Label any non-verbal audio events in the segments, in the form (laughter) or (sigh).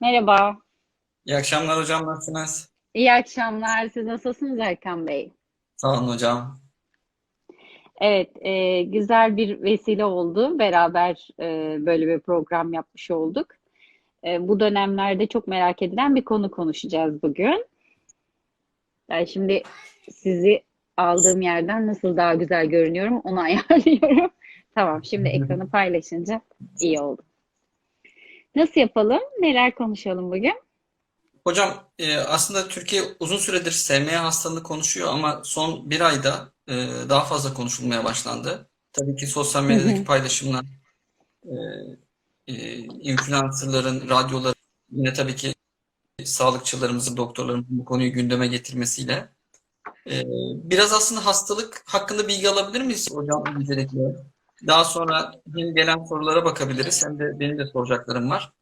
Merhaba. İyi akşamlar hocam, nasılsınız? İyi akşamlar. Siz nasılsınız Erkan Bey? Sağ olun hocam. Evet, e, güzel bir vesile oldu. Beraber e, böyle bir program yapmış olduk. E, bu dönemlerde çok merak edilen bir konu konuşacağız bugün. Ben şimdi sizi aldığım yerden nasıl daha güzel görünüyorum onu (laughs) ayarlıyorum. Tamam, şimdi ekranı paylaşınca iyi oldu. Nasıl yapalım? Neler konuşalım bugün? Hocam e, aslında Türkiye uzun süredir SMA hastalığını konuşuyor ama son bir ayda e, daha fazla konuşulmaya başlandı. Tabii ki sosyal medyadaki paylaşımlar, e, e, influencerların, radyoların, yine tabii ki sağlıkçılarımızın, doktorlarımızın bu konuyu gündeme getirmesiyle e, biraz aslında hastalık hakkında bilgi alabilir miyiz hocam öncelikle? Daha sonra hem gelen sorulara bakabiliriz hem de benim de soracaklarım var.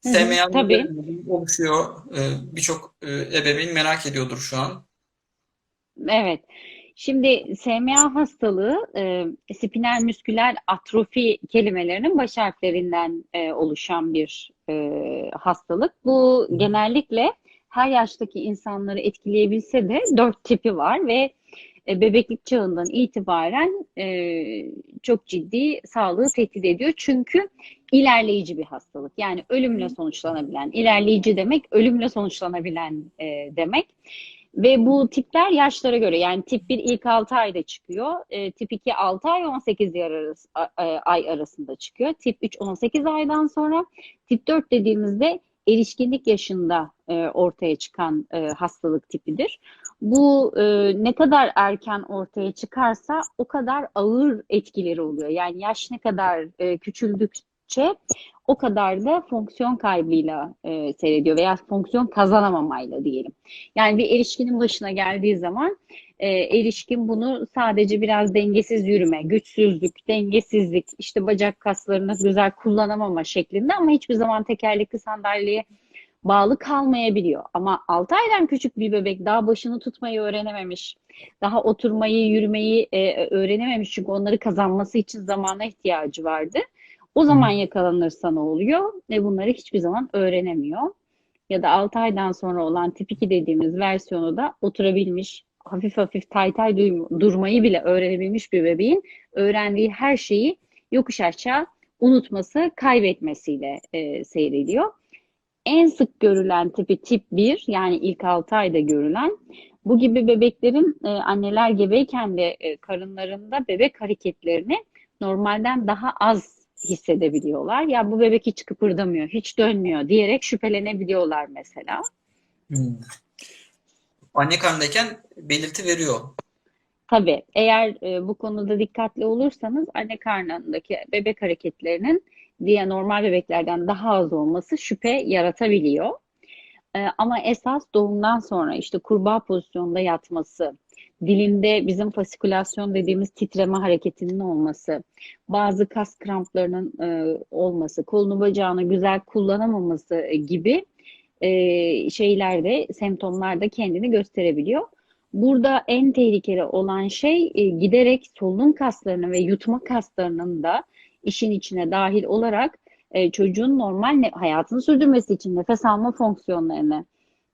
SMA tabii. oluşuyor? Ee, birçok e, ebeveyn merak ediyordur şu an. Evet. Şimdi SMA hastalığı e, spinal müsküler atrofi kelimelerinin baş harflerinden e, oluşan bir e, hastalık. Bu genellikle her yaştaki insanları etkileyebilse de dört tipi var ve e, bebeklik çağından itibaren e, çok ciddi sağlığı tehdit ediyor. Çünkü ilerleyici bir hastalık. Yani ölümle sonuçlanabilen, ilerleyici demek ölümle sonuçlanabilen e, demek. Ve bu tipler yaşlara göre yani tip 1 ilk 6 ayda çıkıyor. E, tip 2 6 ay 18 yer arası, a- ay arasında çıkıyor. Tip 3 18 aydan sonra. Tip 4 dediğimizde erişkinlik yaşında e, ortaya çıkan e, hastalık tipidir. Bu e, ne kadar erken ortaya çıkarsa o kadar ağır etkileri oluyor. Yani yaş ne kadar e, küçüldükçe o kadar da fonksiyon kaybıyla e, seyrediyor veya fonksiyon kazanamamayla diyelim. Yani bir erişkinin başına geldiği zaman e, erişkin bunu sadece biraz dengesiz yürüme, güçsüzlük, dengesizlik, işte bacak kaslarını güzel kullanamama şeklinde ama hiçbir zaman tekerlekli sandalyeye bağlı kalmayabiliyor. Ama 6 aydan küçük bir bebek daha başını tutmayı öğrenememiş, daha oturmayı, yürümeyi e, öğrenememiş çünkü onları kazanması için zamana ihtiyacı vardı. O zaman yakalanırsa ne oluyor? Ve bunları hiçbir zaman öğrenemiyor. Ya da 6 aydan sonra olan tip 2 dediğimiz versiyonu da oturabilmiş, hafif hafif taytay duym- durmayı bile öğrenebilmiş bir bebeğin öğrendiği her şeyi yokuş aşağı unutması, kaybetmesiyle e, seyrediyor. En sık görülen tipi tip 1 yani ilk 6 ayda görülen bu gibi bebeklerin e, anneler gebeyken de e, karınlarında bebek hareketlerini normalden daha az hissedebiliyorlar. Ya bu bebek hiç kıpırdamıyor, hiç dönmüyor diyerek şüphelenebiliyorlar mesela. Hmm. Anne karnındayken belirti veriyor. Tabii eğer e, bu konuda dikkatli olursanız anne karnındaki bebek hareketlerinin diğer normal bebeklerden daha az olması şüphe yaratabiliyor. E, ama esas doğumdan sonra işte kurbağa pozisyonda yatması, dilinde bizim fasikülasyon dediğimiz titreme hareketinin olması, bazı kas kramplarının e, olması, kolunu bacağını güzel kullanamaması gibi e, şeyler de semptomlar da kendini gösterebiliyor. Burada en tehlikeli olan şey e, giderek solunum kaslarının ve yutma kaslarının da işin içine dahil olarak e, çocuğun normal ne- hayatını sürdürmesi için nefes alma fonksiyonlarını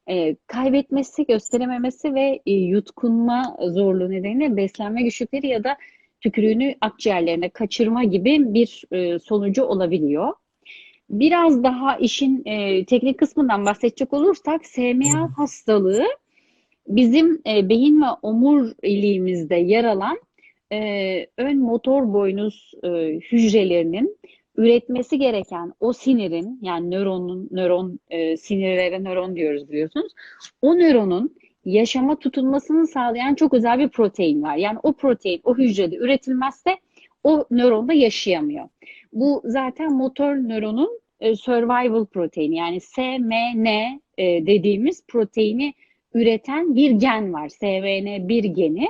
e, kaybetmesi, gösterememesi ve e, yutkunma zorluğu nedeniyle beslenme güçlükleri ya da tükürüğünü akciğerlerine kaçırma gibi bir e, sonucu olabiliyor. Biraz daha işin e, teknik kısmından bahsedecek olursak SMA hastalığı bizim e, beyin ve omuriliğimizde yer alan e, ön motor boynuz e, hücrelerinin üretmesi gereken o sinirin yani nöronun nöron e, sinirlere nöron diyoruz biliyorsunuz. O nöronun yaşama tutunmasını sağlayan çok özel bir protein var. Yani o protein o hücrede üretilmezse o nöronda yaşayamıyor. Bu zaten motor nöronun e, survival proteini yani SMN e, dediğimiz proteini üreten bir gen var. SVN1 geni.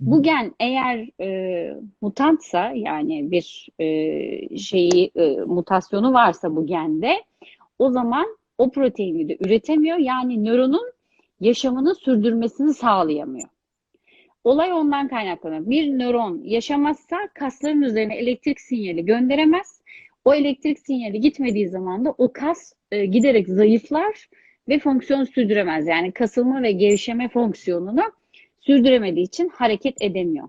Bu gen eğer e, mutantsa yani bir e, şeyi e, mutasyonu varsa bu gende o zaman o proteini de üretemiyor. Yani nöronun yaşamını sürdürmesini sağlayamıyor. Olay ondan kaynaklanıyor. Bir nöron yaşamazsa kasların üzerine elektrik sinyali gönderemez. O elektrik sinyali gitmediği zaman da o kas e, giderek zayıflar ve fonksiyon sürdüremez. Yani kasılma ve gevşeme fonksiyonunu sürdüremediği için hareket edemiyor.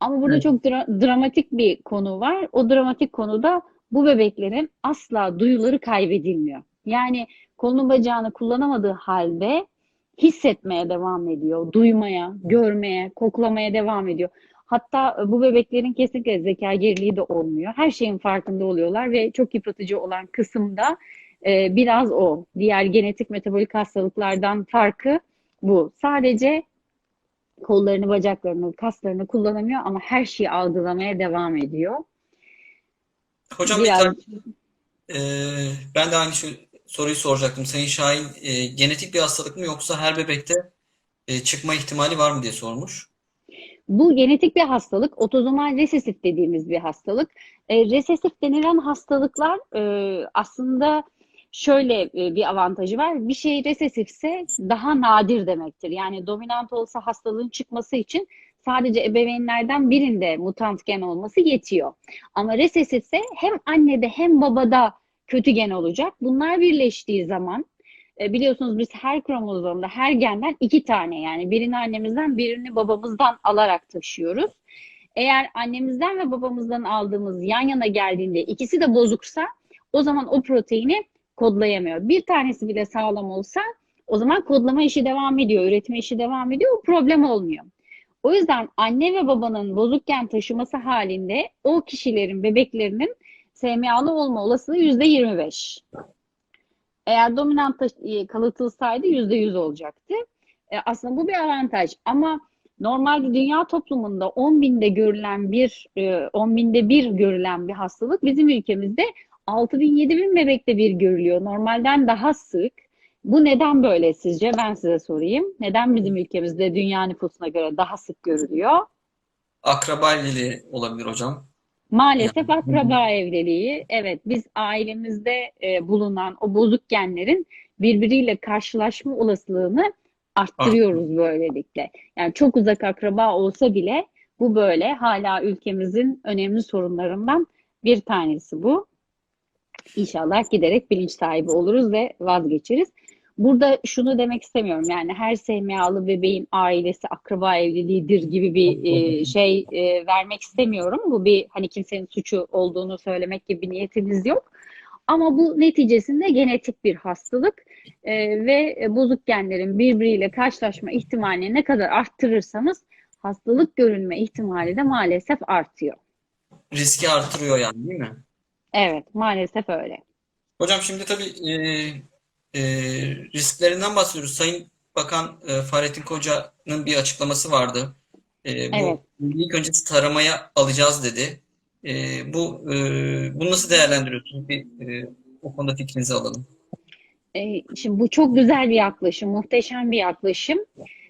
Ama burada Evet. çok dra- dramatik bir konu var. O dramatik konuda bu bebeklerin asla duyuları kaybedilmiyor. Yani kolunu bacağını kullanamadığı halde hissetmeye devam ediyor, duymaya, görmeye, koklamaya devam ediyor. Hatta bu bebeklerin kesinlikle zeka geriliği de olmuyor. Her şeyin farkında oluyorlar ve çok yıpratıcı olan kısımda e, biraz o. Diğer genetik metabolik hastalıklardan farkı bu. Sadece kollarını, bacaklarını, kaslarını kullanamıyor ama her şeyi algılamaya devam ediyor. Hocam bir Biraz tane e, ben de aynı şu soruyu soracaktım. Sayın Şahin e, genetik bir hastalık mı yoksa her bebekte e, çıkma ihtimali var mı diye sormuş. Bu genetik bir hastalık, otozomal resesif dediğimiz bir hastalık. E, resesif denilen hastalıklar e, aslında şöyle e, bir avantajı var. Bir şey resesifse daha nadir demektir. Yani dominant olsa hastalığın çıkması için sadece ebeveynlerden birinde mutant gen olması yetiyor. Ama resesifse hem annede hem babada kötü gen olacak. Bunlar birleştiği zaman e, biliyorsunuz biz her kromozomda, her genden iki tane yani birini annemizden birini babamızdan alarak taşıyoruz. Eğer annemizden ve babamızdan aldığımız yan yana geldiğinde ikisi de bozuksa o zaman o proteini kodlayamıyor. Bir tanesi bile sağlam olsa o zaman kodlama işi devam ediyor, üretme işi devam ediyor. O problem olmuyor. O yüzden anne ve babanın bozuk gen taşıması halinde o kişilerin bebeklerinin SMA'lı olma olasılığı %25. Eğer dominant taşı- kalıtılsaydı %100 olacaktı. E, aslında bu bir avantaj ama normalde dünya toplumunda 10 binde görülen bir, e, 10 binde bir görülen bir hastalık bizim ülkemizde 6 bin 7 bin bebekte bir görülüyor. Normalden daha sık. Bu neden böyle sizce? Ben size sorayım. Neden bizim ülkemizde dünya nüfusuna göre daha sık görülüyor? Akraba evliliği olabilir hocam. Maalesef Yani, akraba evliliği, evet biz ailemizde e, bulunan o bozuk genlerin birbiriyle karşılaşma olasılığını arttırıyoruz böylelikle. Yani çok uzak akraba olsa bile bu böyle hala ülkemizin önemli sorunlarından bir tanesi bu. İnşallah giderek bilinç sahibi oluruz ve vazgeçeriz. Burada şunu demek istemiyorum yani her SMA'lı bebeğin ailesi akraba evliliğidir gibi bir e, şey e, vermek istemiyorum. Bu bir hani kimsenin suçu olduğunu söylemek gibi bir niyetimiz yok. Ama bu neticesinde genetik bir hastalık e, ve bozuk genlerin birbiriyle karşılaşma ihtimalini ne kadar arttırırsanız hastalık görünme ihtimali de maalesef artıyor. Riski artırıyor yani değil mi? Evet, maalesef öyle. Hocam şimdi tabii e, e, risklerinden bahsediyoruz. Sayın Bakan e, Fahrettin Koca'nın bir açıklaması vardı. E, bu Evet. ilk öncesi taramaya alacağız dedi. E, bu e, bunu nasıl değerlendiriyorsunuz? Bir e, o konuda fikrinizi alalım. E, Şimdi bu çok güzel bir yaklaşım, muhteşem bir yaklaşım.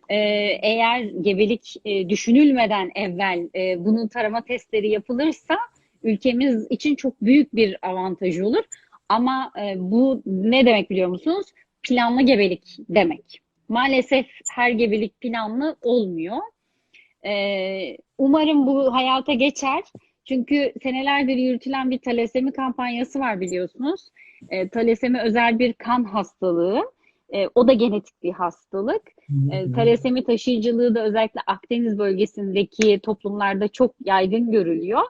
E, Eğer gebelik e, düşünülmeden evvel e, bunun tarama testleri yapılırsa ülkemiz için çok büyük bir avantajı olur. Ama e, bu ne demek biliyor musunuz? Planlı gebelik demek. Maalesef her gebelik planlı olmuyor. E, Umarım bu hayata geçer. Çünkü senelerdir yürütülen bir talasemi kampanyası var biliyorsunuz. E, talasemi özel bir kan hastalığı. E, o da genetik bir hastalık. E, talasemi taşıyıcılığı da özellikle Akdeniz bölgesindeki toplumlarda çok yaygın görülüyor.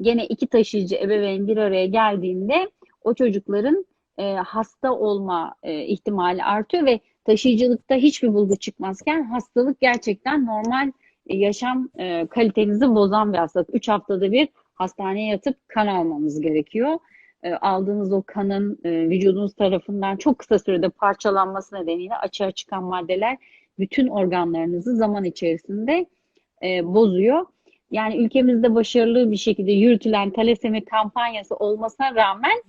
Gene iki taşıyıcı ebeveyn bir araya geldiğinde o çocukların e, hasta olma e, ihtimali artıyor ve taşıyıcılıkta hiçbir bulgu çıkmazken hastalık gerçekten normal e, yaşam e, kalitenizi bozan bir hastalık. Üç haftada bir hastaneye yatıp kan almamız gerekiyor. E, aldığınız o kanın e, vücudunuz tarafından çok kısa sürede parçalanması nedeniyle açığa çıkan maddeler bütün organlarınızı zaman içerisinde e, bozuyor. Yani ülkemizde başarılı bir şekilde yürütülen talasemi kampanyası olmasına rağmen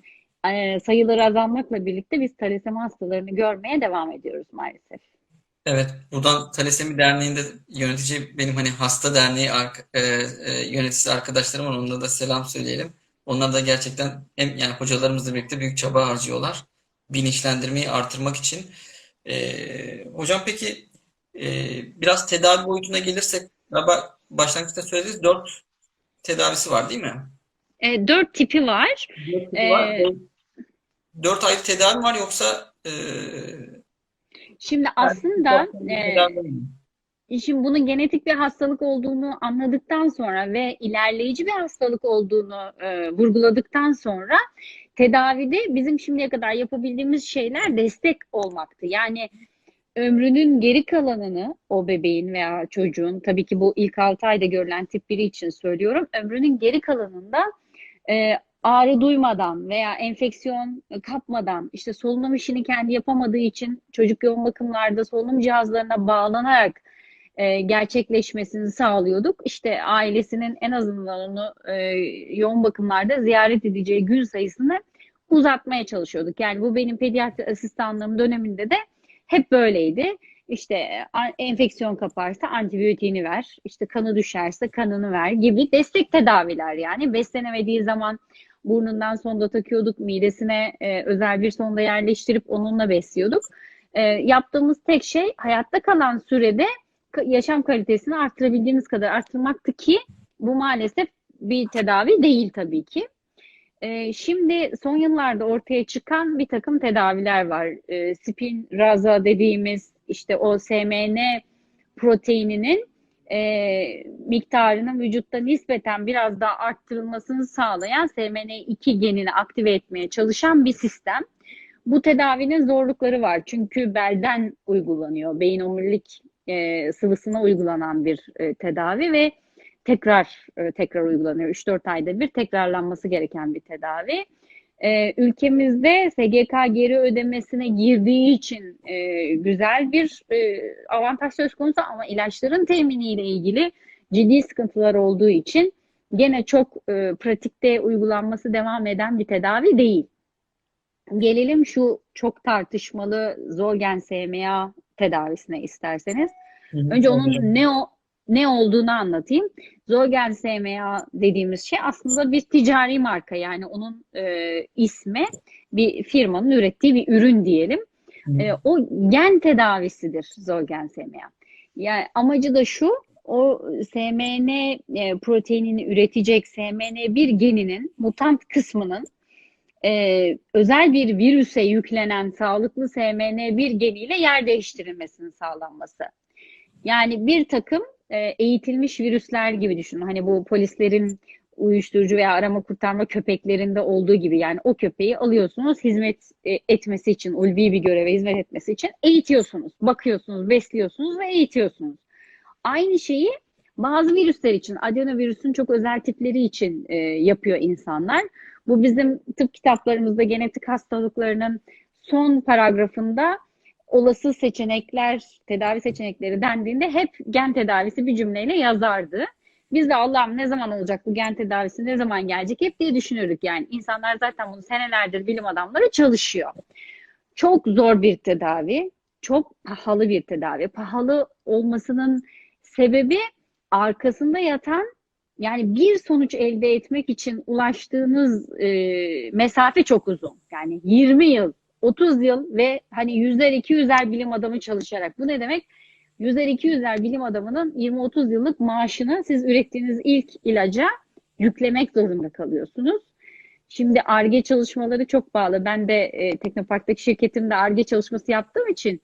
e, sayıları azalmakla birlikte biz talasemi hastalarını görmeye devam ediyoruz maalesef. Evet, buradan Talasemi Derneği'nde yönetici benim hani hasta derneği e, e, yöneticisi arkadaşlarım var. Onlara da selam söyleyelim. Onlar da gerçekten hem yani hocalarımızla birlikte büyük çaba harcıyorlar. Bilinçlendirmeyi artırmak için. E, hocam peki e, biraz tedavi boyutuna gelirsek galiba başlangıçta söylediğiniz dört tedavisi var değil mi? E, dört tipi var. Dört tipi var. Ee, dört ayrı tedavi var yoksa e, Şimdi aslında e, var? Şimdi bunun genetik bir hastalık olduğunu anladıktan sonra ve ilerleyici bir hastalık olduğunu e, vurguladıktan sonra tedavide bizim şimdiye kadar yapabildiğimiz şeyler destek olmaktı. Yani ömrünün geri kalanını o bebeğin veya çocuğun tabii ki bu ilk 6 ayda görülen tip 1 için söylüyorum. Ömrünün geri kalanında e, ağrı duymadan veya enfeksiyon kapmadan işte solunum işini kendi yapamadığı için çocuk yoğun bakımlarda solunum cihazlarına bağlanarak e, gerçekleşmesini sağlıyorduk. İşte ailesinin en azından onu e, yoğun bakımlarda ziyaret edeceği gün sayısını uzatmaya çalışıyorduk. Yani bu benim pediatri asistanlığım döneminde de hep böyleydi. İşte enfeksiyon kaparsa antibiyotiğini ver, işte kanı düşerse kanını ver gibi destek tedaviler yani. Beslenemediği zaman burnundan sonda takıyorduk, midesine e, özel bir sonda yerleştirip onunla besliyorduk. E, yaptığımız tek şey hayatta kalan sürede yaşam kalitesini arttırabildiğimiz kadar arttırmaktı ki bu maalesef bir tedavi değil tabii ki. Ee, şimdi son yıllarda ortaya çıkan bir takım tedaviler var. Ee, Spinraza dediğimiz işte o SMN proteininin e, miktarının vücutta nispeten biraz daha arttırılmasını sağlayan SMN2 genini aktive etmeye çalışan bir sistem. Bu tedavinin zorlukları var. Çünkü belden uygulanıyor. Beyin omurilik e, sıvısına uygulanan bir e, tedavi ve tekrar e, tekrar uygulanıyor. 3-4 ayda bir tekrarlanması gereken bir tedavi. E, ülkemizde SGK geri ödemesine girdiği için e, güzel bir e, avantaj söz konusu ama ilaçların teminiyle ilgili ciddi sıkıntılar olduğu için gene çok e, pratikte uygulanması devam eden bir tedavi değil. Gelelim şu çok tartışmalı Zolgen SMA tedavisine isterseniz. Hı hı, Önce onun anladım. Ne olduğunu anlatayım. Zolgen SMA dediğimiz şey aslında bir ticari marka yani onun e, ismi bir firmanın ürettiği bir ürün diyelim. Hı. E, o gen tedavisidir Zolgen SMA. Yani amacı da şu o SMN e, proteinini üretecek SMN1 geninin mutant kısmının e, özel bir virüse yüklenen sağlıklı SMN1 geniyle yer değiştirilmesinin sağlanması. Yani bir takım e, eğitilmiş virüsler gibi düşünün. Hani bu polislerin uyuşturucu veya arama kurtarma köpeklerinde olduğu gibi yani o köpeği alıyorsunuz hizmet e, etmesi için, ulvi bir göreve hizmet etmesi için eğitiyorsunuz, bakıyorsunuz, besliyorsunuz ve eğitiyorsunuz. Aynı şeyi bazı virüsler için, adenovirüsün çok özel tipleri için e, yapıyor insanlar. Bu bizim tıp kitaplarımızda genetik hastalıklarının son paragrafında olası seçenekler, tedavi seçenekleri dendiğinde hep gen tedavisi bir cümleyle yazardı. Biz de Allah'ım ne zaman olacak bu gen tedavisi, ne zaman gelecek hep diye düşünürdük yani. İnsanlar zaten bunu senelerdir bilim adamları çalışıyor. Çok zor bir tedavi, çok pahalı bir tedavi. Pahalı olmasının sebebi arkasında yatan yani bir sonuç elde etmek için ulaştığınız e, mesafe çok uzun. Yani 20 yıl, 30 yıl ve hani yüzler 200'er bilim adamı çalışarak. Bu ne demek? Yüzler 200'er bilim adamının 20-30 yıllık maaşını siz ürettiğiniz ilk ilaca yüklemek zorunda kalıyorsunuz. Şimdi ARGE çalışmaları çok bağlı. Ben de e, Teknopark'taki şirketimde ARGE çalışması yaptığım için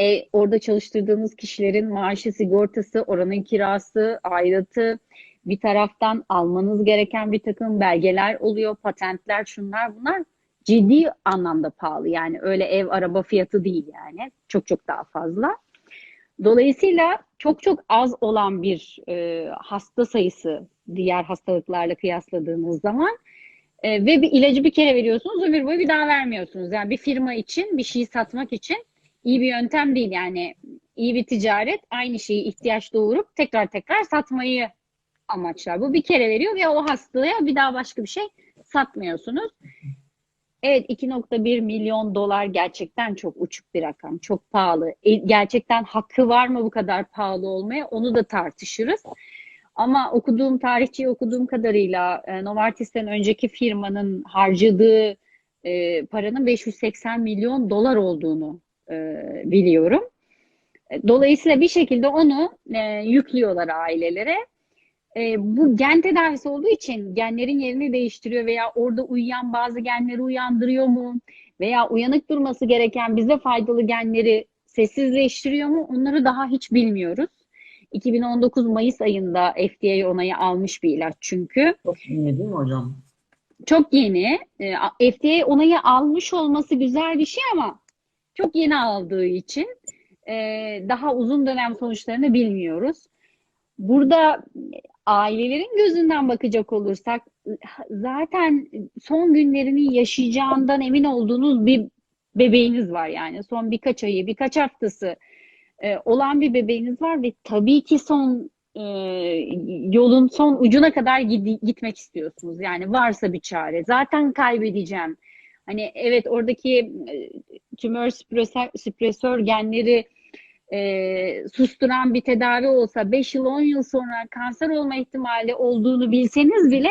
e, orada çalıştırdığınız kişilerin maaşı, sigortası, oranın kirası, aidatı, bir taraftan almanız gereken bir takım belgeler oluyor, patentler, şunlar bunlar ciddi anlamda pahalı. Yani öyle ev, araba fiyatı değil yani. Çok çok daha fazla. Dolayısıyla çok çok az olan bir e, hasta sayısı diğer hastalıklarla kıyasladığınız zaman e, ve bir ilacı bir kere veriyorsunuz, ömür boyu bir daha vermiyorsunuz. Yani bir firma için bir şeyi satmak için iyi bir yöntem değil. Yani iyi bir ticaret aynı şeyi ihtiyaç doğurup tekrar tekrar satmayı amaçlar. Bu bir kere veriyor ve o hastaya bir daha başka bir şey satmıyorsunuz. Evet 2.1 milyon dolar gerçekten çok uçuk bir rakam. Çok pahalı. E, gerçekten hakkı var mı bu kadar pahalı olmaya? Onu da tartışırız. Ama okuduğum tarihçiyi okuduğum kadarıyla e, Novartis'ten önceki firmanın harcadığı e, paranın 580 milyon dolar olduğunu e, biliyorum. Dolayısıyla bir şekilde onu e, yüklüyorlar ailelere. E, bu gen tedavisi olduğu için genlerin yerini değiştiriyor veya orada uyuyan bazı genleri uyandırıyor mu? Veya uyanık durması gereken bize faydalı genleri sessizleştiriyor mu? Onları daha hiç bilmiyoruz. 2019 Mayıs ayında FDA onayı almış bir ilaç çünkü. Çok iyi değil mi hocam? Çok yeni. FDA onayı almış olması güzel bir şey ama çok yeni aldığı için e, daha uzun dönem sonuçlarını bilmiyoruz. Burada ailelerin gözünden bakacak olursak zaten son günlerini yaşayacağından emin olduğunuz bir bebeğiniz var yani. Son birkaç ayı, birkaç haftası e, olan bir bebeğiniz var ve tabii ki son e, yolun son ucuna kadar gid- gitmek istiyorsunuz. Yani varsa bir çare. Zaten kaybedeceğim. Hani evet oradaki e, tümör süpresör, süpresör genleri e, susturan bir tedavi olsa 5 yıl 10 yıl sonra kanser olma ihtimali olduğunu bilseniz bile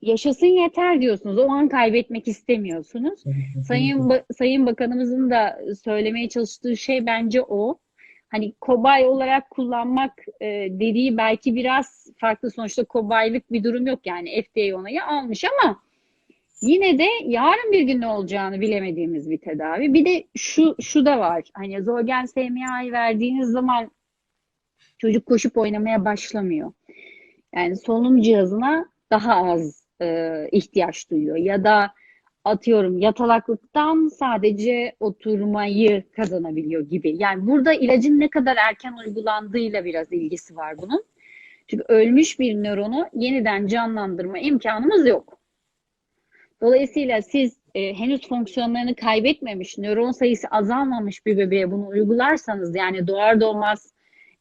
yaşasın yeter diyorsunuz. O an kaybetmek istemiyorsunuz. Sayın Ba- Sayın Bakanımızın da söylemeye çalıştığı şey bence o. Hani kobay olarak kullanmak e, dediği belki biraz farklı sonuçta kobaylık bir durum yok yani FDA onayı almış ama yine de yarın bir gün ne olacağını bilemediğimiz bir tedavi. Bir de şu şu da var. Hani Zolgen SMA'yı verdiğiniz zaman çocuk koşup oynamaya başlamıyor. Yani solunum cihazına daha az e, ihtiyaç duyuyor ya da atıyorum yatalaklıktan sadece oturmayı kazanabiliyor gibi. Yani burada ilacın ne kadar erken uygulandığıyla biraz ilgisi var bunun. Çünkü ölmüş bir nöronu yeniden canlandırma imkanımız yok. Dolayısıyla siz e, henüz fonksiyonlarını kaybetmemiş, nöron sayısı azalmamış bir bebeğe bunu uygularsanız yani doğar doğmaz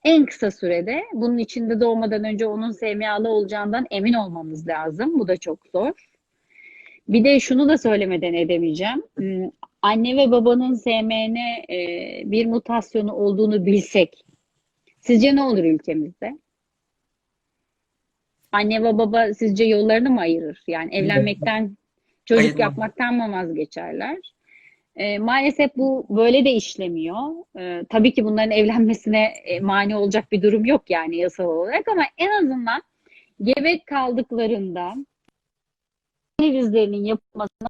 en kısa sürede bunun içinde doğmadan önce onun SMA'lı olacağından emin olmamız lazım. Bu da çok zor. Bir de şunu da söylemeden edemeyeceğim. Hmm, Anne ve babanın SMN e, bir mutasyonu olduğunu bilsek, sizce ne olur ülkemizde? Anne ve baba sizce yollarını mı ayırır? Yani evlenmekten, çocuk Ayırmam. yapmaktan mı vazgeçerler? E, maalesef bu böyle de işlemiyor. E, tabii ki bunların evlenmesine e, mani olacak bir durum yok yani yasal olarak ama en azından gebe kaldıklarında analizlerinin yapılmasına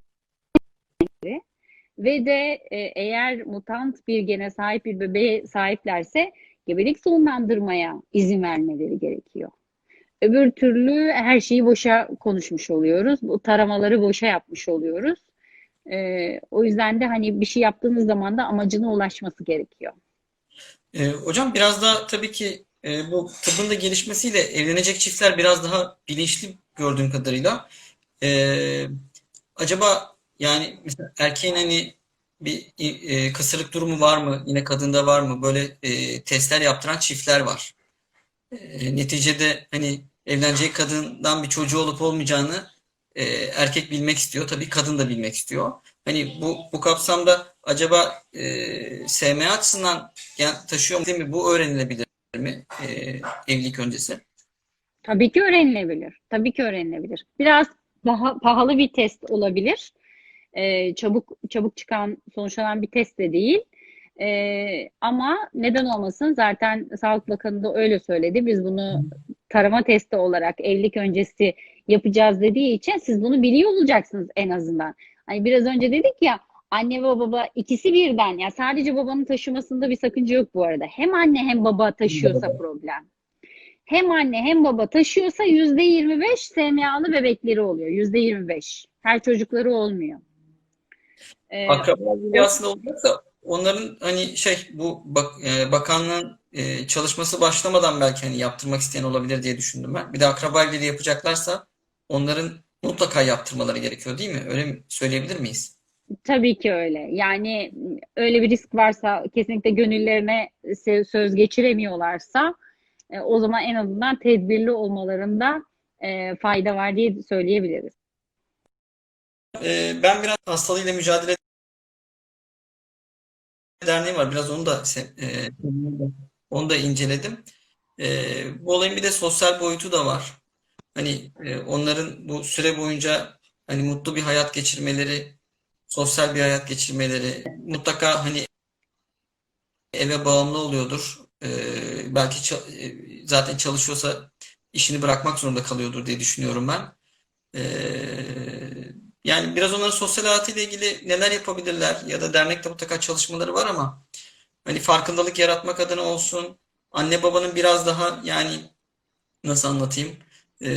ve de e, eğer mutant bir gene sahip bir bebeğe sahiplerse gebelik sonlandırmaya izin vermeleri gerekiyor. Öbür türlü her şeyi boşa konuşmuş oluyoruz. Bu taramaları boşa yapmış oluyoruz. E, o yüzden de hani bir şey yaptığınız zaman da amacına ulaşması gerekiyor. Ee, hocam biraz da tabii ki e, bu tıbbın da gelişmesiyle evlenecek çiftler biraz daha bilinçli gördüğüm kadarıyla. Ee, acaba yani mesela erkeğin hani bir e, kısırlık durumu var mı? Yine kadında var mı? Böyle e, testler yaptıran çiftler var. E, neticede hani evlenecek kadından bir çocuğu olup olmayacağını e, erkek bilmek istiyor. Tabii kadın da bilmek istiyor. Hani bu bu kapsamda acaba e, SMA açısından gen taşıyor mu değil mi? Bu öğrenilebilir mi e, evlilik öncesi? Tabii ki öğrenilebilir. Tabii ki öğrenilebilir. Biraz daha pahalı bir test olabilir. Ee, çabuk çabuk çıkan sonuçlanan bir test de değil. Ee, ama neden olmasın? Zaten Sağlık Bakanı da öyle söyledi. Biz bunu tarama testi olarak evlilik öncesi yapacağız dediği için siz bunu biliyor olacaksınız en azından. Hani biraz önce dedik ya anne ve baba ikisi birden ya sadece babanın taşımasında bir sakınca yok bu arada. Hem anne hem baba taşıyorsa problem. Hem anne hem baba taşıyorsa yüzde 25 SMA'lı bebekleri oluyor. Yüzde 25. Her çocukları olmuyor. Ee, Akraba aslında olacaksa onların hani şey bu bak, e, bakanlığın e, çalışması başlamadan belki hani yaptırmak isteyen olabilir diye düşündüm ben. Bir de akraba birliği yapacaklarsa onların mutlaka yaptırmaları gerekiyor değil mi? Öyle mi söyleyebilir miyiz? Tabii ki öyle. Yani öyle bir risk varsa kesinlikle gönüllerine söz geçiremiyorlarsa e, o zaman en azından tedbirli olmalarında e, fayda var diye söyleyebiliriz. E, ben biraz hastalığıyla mücadele derneği var. Biraz onu da e, onu da inceledim. E, bu olayın bir de sosyal boyutu da var. Hani e, onların bu süre boyunca hani mutlu bir hayat geçirmeleri, sosyal bir hayat geçirmeleri, mutlaka hani eve bağımlı oluyordur. E, belki ça- e, zaten çalışıyorsa işini bırakmak zorunda kalıyordur diye düşünüyorum ben. E, yani biraz onların sosyal hayatıyla ilgili neler yapabilirler ya da dernekte mutlaka çalışmaları var ama hani farkındalık yaratmak adına olsun anne babanın biraz daha yani nasıl anlatayım e,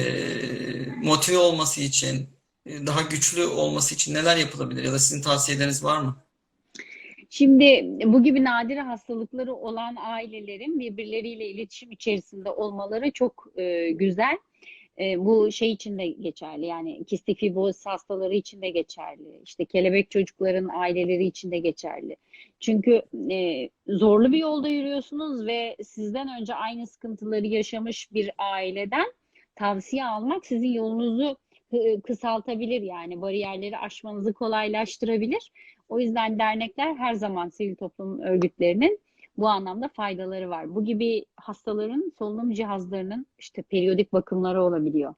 motive olması için e, daha güçlü olması için neler yapılabilir ya da sizin tavsiyeleriniz var mı? Şimdi bu gibi nadir hastalıkları olan ailelerin birbirleriyle iletişim içerisinde olmaları çok e, güzel. E, bu şey için de geçerli. Yani kistik fibroz hastaları için de geçerli. İşte kelebek çocukların aileleri için de geçerli. Çünkü e, zorlu bir yolda yürüyorsunuz ve sizden önce aynı sıkıntıları yaşamış bir aileden tavsiye almak sizin yolunuzu hı- kısaltabilir yani bariyerleri aşmanızı kolaylaştırabilir. O yüzden dernekler her zaman sivil toplum örgütlerinin bu anlamda faydaları var. Bu gibi hastaların solunum cihazlarının işte periyodik bakımları olabiliyor.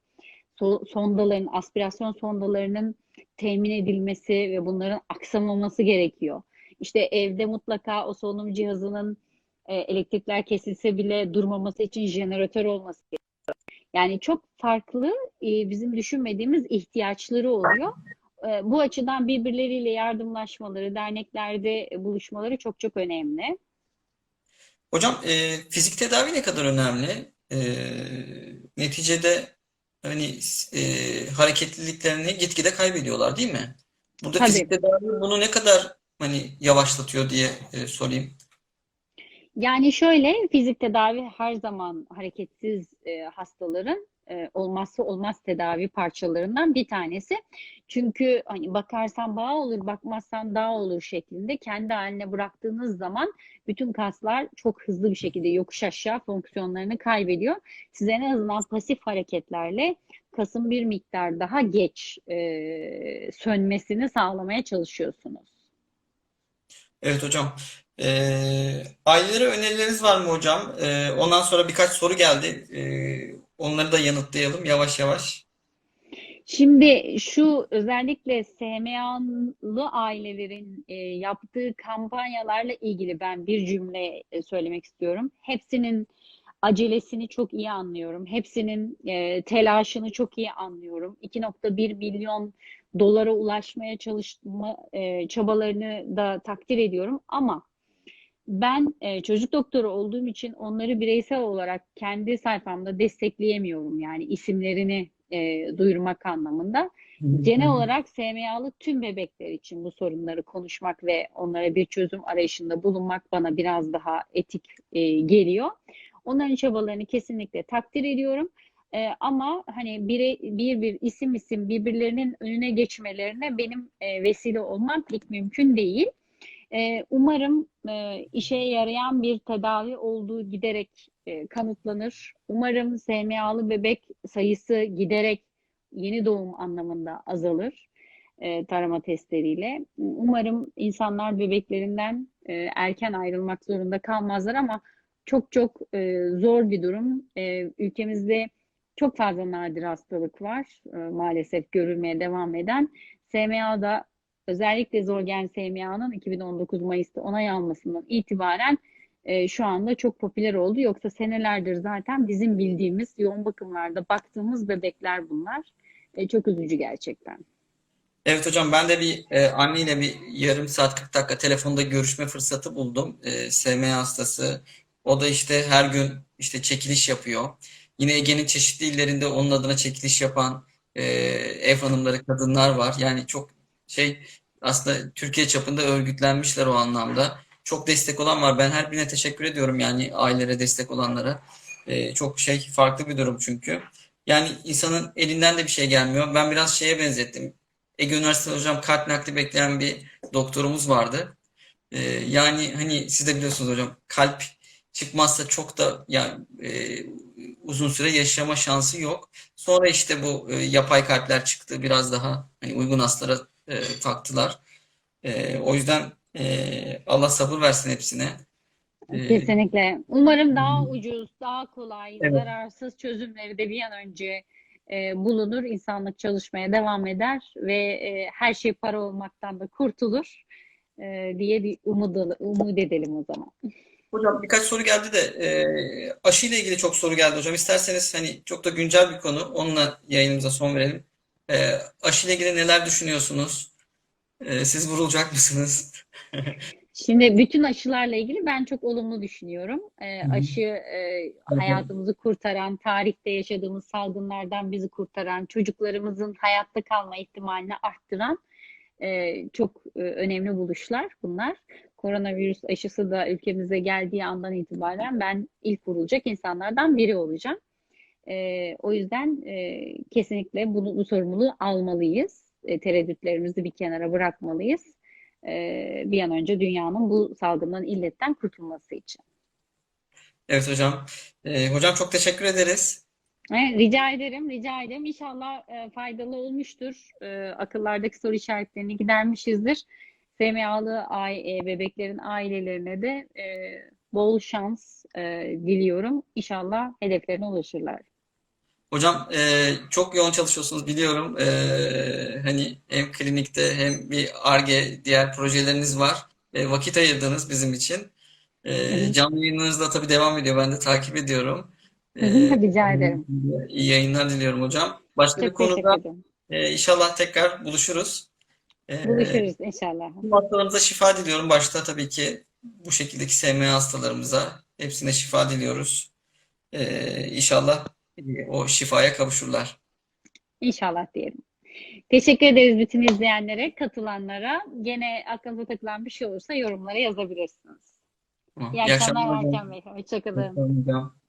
So- sondaların, aspirasyon sondalarının temin edilmesi ve bunların aksamaması gerekiyor. İşte evde mutlaka o solunum cihazının e, elektrikler kesilse bile durmaması için jeneratör olması gerekiyor. Yani çok farklı e, bizim düşünmediğimiz ihtiyaçları oluyor. E, bu açıdan birbirleriyle yardımlaşmaları, derneklerde buluşmaları çok çok önemli. Hocam e, fizik tedavi ne kadar önemli? E, neticede hani e, hareketliliklerini gitgide kaybediyorlar değil mi? Burada fizik Tabii. tedavi bunu ne kadar hani yavaşlatıyor diye e, sorayım. Yani şöyle fizik tedavi her zaman hareketsiz e, hastaların e, olmazsa olmaz tedavi parçalarından bir tanesi. Çünkü hani bakarsan bağ olur, bakmazsan dağ olur şeklinde kendi haline bıraktığınız zaman bütün kaslar çok hızlı bir şekilde yokuş aşağı fonksiyonlarını kaybediyor. Siz en azından pasif hareketlerle kasın bir miktar daha geç e, sönmesini sağlamaya çalışıyorsunuz. Evet hocam. E, ailelere önerileriniz var mı hocam? E, ondan sonra birkaç soru geldi. E, onları da yanıtlayalım yavaş yavaş. Şimdi şu özellikle SMA'lı ailelerin e, yaptığı kampanyalarla ilgili ben bir cümle e, söylemek istiyorum. Hepsinin acelesini çok iyi anlıyorum. Hepsinin e, telaşını çok iyi anlıyorum. 2.1 milyon dolara ulaşmaya çalışma e, çabalarını da takdir ediyorum. Ama ben e, çocuk doktoru olduğum için onları bireysel olarak kendi sayfamda destekleyemiyorum. Yani isimlerini e, duyurmak anlamında. Genel olarak SMA'lı tüm bebekler için bu sorunları konuşmak ve onlara bir çözüm arayışında bulunmak bana biraz daha etik e, geliyor. Onların çabalarını kesinlikle takdir ediyorum. E, ama hani bire, bir bir isim isim birbirlerinin önüne geçmelerine benim e, vesile olmam pek mümkün değil. E, umarım e, işe yarayan bir tedavi olduğu giderek e, kanıtlanır. Umarım SMA'lı bebek sayısı giderek yeni doğum anlamında azalır e, tarama testleriyle. Umarım insanlar bebeklerinden erken ayrılmak zorunda kalmazlar ama çok çok zor bir durum. Ülkemizde çok fazla nadir hastalık var maalesef görülmeye devam eden. SMA'da özellikle Zolgen SMA'nın 2019 Mayıs'ta onay almasından itibaren e, şu anda çok popüler oldu. Yoksa senelerdir zaten bizim bildiğimiz yoğun bakımlarda baktığımız bebekler bunlar. E, çok üzücü gerçekten. Evet hocam ben de bir e, anneyle bir yarım saat 40 dakika telefonda görüşme fırsatı buldum. E, SMA hastası. O da işte her gün işte çekiliş yapıyor. Yine Ege'nin çeşitli illerinde onun adına çekiliş yapan e, ev hanımları, kadınlar var. Yani çok şey aslında Türkiye çapında örgütlenmişler o anlamda. Çok destek olan var. Ben her birine teşekkür ediyorum yani ailelere destek olanlara. E, çok şey farklı bir durum çünkü. Yani insanın elinden de bir şey gelmiyor. Ben biraz şeye benzettim. Ege Üniversitesi'nde hocam kalp nakli bekleyen bir doktorumuz vardı. Ee, yani hani siz de biliyorsunuz hocam kalp çıkmazsa çok da yani e, uzun süre yaşama şansı yok. Sonra işte bu e, yapay kalpler çıktı. Biraz daha hani uygun hastalara e, taktılar. E, o yüzden e, Allah sabır versin hepsine. E, Kesinlikle. Umarım daha ucuz, daha kolay, evet. zararsız çözümleri de bir an önce e, bulunur. İnsanlık çalışmaya devam eder ve e, her şey para olmaktan da kurtulur e, diye bir umut, umut edelim o zaman. Hocam birkaç soru geldi de e, aşı ile ilgili çok soru geldi hocam. İsterseniz hani çok da güncel bir konu. Onunla yayınımıza son verelim. E, aşı ile ilgili neler düşünüyorsunuz? E, siz vurulacak mısınız? (laughs) Şimdi bütün aşılarla ilgili ben çok olumlu düşünüyorum. Hı. aşı e, hayatımızı kurtaran, tarihte yaşadığımız salgınlardan bizi kurtaran, çocuklarımızın hayatta kalma ihtimalini arttıran e, çok e, önemli buluşlar bunlar. Koronavirüs aşısı da ülkemize geldiği andan itibaren ben ilk vurulacak insanlardan biri olacağım. E, o yüzden e, kesinlikle bunu, bu sorumluluğu almalıyız. E, tereddütlerimizi bir kenara bırakmalıyız. E, bir an önce dünyanın bu salgından, illetten kurtulması için. Evet hocam. E, hocam çok teşekkür ederiz. E, rica ederim, rica ederim. İnşallah e, faydalı olmuştur. E, akıllardaki soru işaretlerini gidermişizdir. SMA'lı e, bebeklerin ailelerine de e, bol şans e, diliyorum. İnşallah hedeflerine ulaşırlar. Hocam e, çok yoğun çalışıyorsunuz biliyorum. E, hani hem klinikte hem bir Ar-Ge diğer projeleriniz var. E, vakit ayırdınız bizim için. E, canlı yayınlarınız da tabii devam ediyor. Ben de takip ediyorum. E, rica ederim. iyi yayınlar diliyorum hocam. Başka bir Çok teşekkür konuda e, inşallah tekrar buluşuruz. E, Buluşuruz inşallah. bu hastalarımıza şifa diliyorum. Başta tabii ki bu şekildeki SMA hastalarımıza hepsine şifa diliyoruz. E, inşallah e, o şifaya kavuşurlar. İnşallah diyelim. Teşekkür ederiz bütün izleyenlere, katılanlara. Gene aklınıza takılan bir şey olursa yorumlara yazabilirsiniz. Tamam. İyi İyi akşamlar. Erken Bey. Hoşçakalın. Hoşçakalın.